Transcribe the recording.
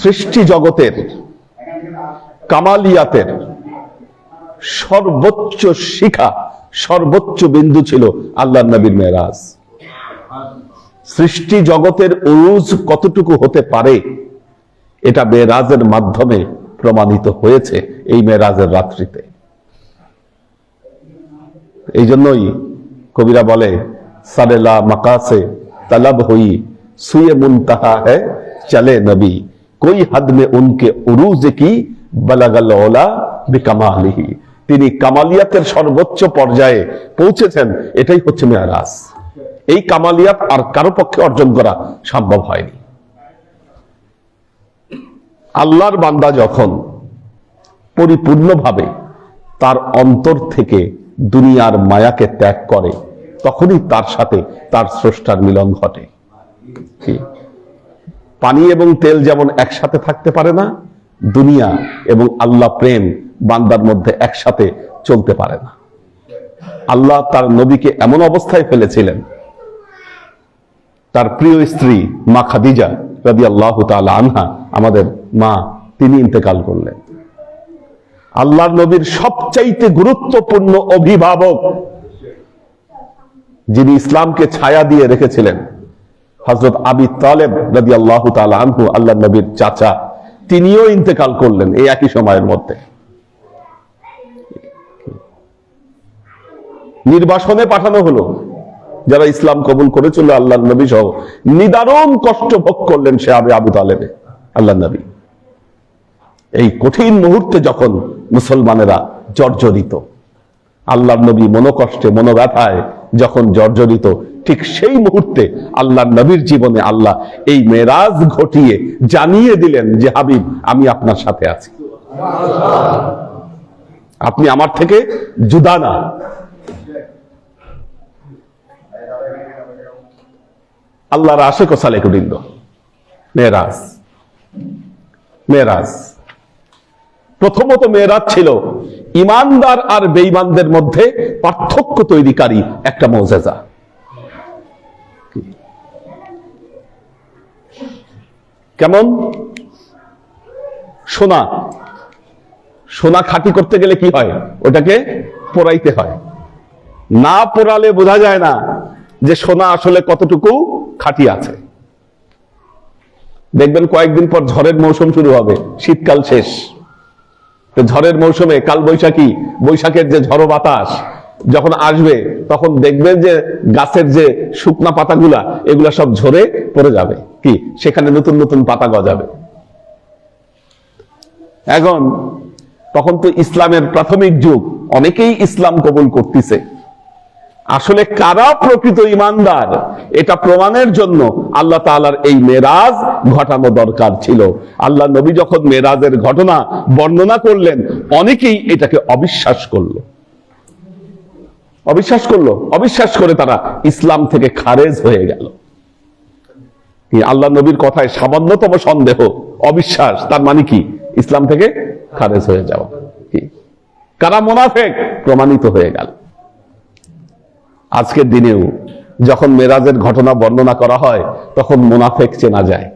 সৃষ্টি জগতের, কামালিয়াতের সর্বোচ্চ শিখা, সর্বোচ্চ বিন্দু ছিল আল্লাহ নবীর মেরাজ। সৃষ্টি জগতের উরুজ কতটুকু হতে পারে, এটা মেয়েরাজের মাধ্যমে প্রমাণিত হয়েছে এই মেয়েরাজের রাত্রিতে। এই জন্যই কবিরা বলে সারেলা মাকাসে তালাব হই সুয়ে মুনতাহা হ্যাঁ চলে নবী। কই হাদ মে উনকে উরুজ কি বালাগাল ওলা বিকামালিহি তিনি কামালিয়াতের সর্বোচ্চ পর্যায়ে পৌঁছেছেন, এটাই হচ্ছে মেয়ারাজ। এই কামালিয়াত আর কারও পক্ষে অর্জন করা সম্ভব হয়নি। আল্লাহর বান্দা যখন পরিপূর্ণভাবে তার অন্তর থেকে দুনিয়ার মায়াকে ত্যাগ করে, তখনই তার সাথে তার স্রষ্টার মিলন ঘটে। পানি এবং তেল যেমন একসাথে থাকতে পারে না, দুনিয়া এবং আল্লাহ প্রেম বান্দার মধ্যে একসাথে চলতে পারে না। আল্লাহ তার নবীকে এমন অবস্থায় ফেলেছিলেন। তার প্রিয় স্ত্রী মা খাদিজা রাদি আল্লাহ আনহা, আমাদের মা, তিনি ইন্তেকাল করলেন। আল্লাহর নবীর সবচাইতে গুরুত্বপূর্ণ অভিভাবক যিনি ইসলামকে ছায়া দিয়ে রেখেছিলেন হজরত আবি তালেব রাদি আল্লাহ আনহু, আল্লাহ নবীর চাচা, তিনিও ইন্তেকাল করলেন এই একই সময়ের মধ্যে। নির্বাসনে পাঠানো হলো। যারা ইসলাম কবুল করেছিল আল্লাহ নবী সহ, নিদারুণ কষ্ট ভোগ করলেন সে আবে আবু তালেবে আল্লাহ নবী। এই কঠিন মুহূর্তে যখন মুসলমানেরা জর্জরিত আল্লাহ নবী মনোকষ্টে, মনোব্যথায় যখন জর্জরিত ঠিক সেই মুহূর্তে আল্লাহ নবীর জীবনে আল্লাহ এই মেরাজ ঘটিয়ে জানিয়ে দিলেন যে, হাবিব, আমি আপনার সাথে আছি। আপনি আমার থেকে জুদা না। আল্লাহর আশেক সালেকুবৃন্দ মেরাজ। মেরাজ। প্রথমত মেয়েরাজ ছিল ইমানদার আর বেঈমানদের মধ্যে পার্থক্য তৈরিকারী একটা মৌজেজা। কেমন? সোনা। সোনা খাঁটি করতে গেলে কি হয়? ওটাকে পোড়াইতে হয়। না পোড়ালে বোঝা যায় না যে সোনা আসলে কতটুকু খাঁটি আছে। দেখবেন কয়েকদিন পর ঝড়ের মৌসুম শুরু হবে, শীতকাল শেষ। ঝড়ের মৌসুমে কাল বৈশাখী বৈশাখের যে ঝড়ো বাতাস যখন আসবে, তখন দেখবেন যে গাছের যে শুকনা পাতাগুলা, এগুলা সব ঝরে পড়ে যাবে। কি? সেখানে নতুন নতুন পাতা গজাবে। এখন, তখন তো ইসলামের প্রাথমিক যুগ। অনেকেই ইসলাম কবুল করতেছে। আসলে কারা প্রকৃত ইমানদার? এটা প্রমাণের জন্য আল্লাহ তাআলার এই মেরাজ ঘটানো দরকার ছিল। আল্লাহ নবী যখন মেরাজের ঘটনা বর্ণনা করলেন, অনেকেই এটাকে অবিশ্বাস করল। অবিশ্বাস করল। অবিশ্বাস করে তারা ইসলাম থেকে খারেজ হয়ে গেল। আল্লাহ নবীর কথায় সামান্যতম সন্দেহ, অবিশ্বাস, তার মানে কি? ইসলাম থেকে খারেজ হয়ে যাওয়া। কারা মোনাফেক? প্রমাণিত হয়ে গেল। আজকের দিনেও যখন মেরাজের ঘটনা বর্ণনা করা হয়, তখন মোনাফেক চেনা যায়।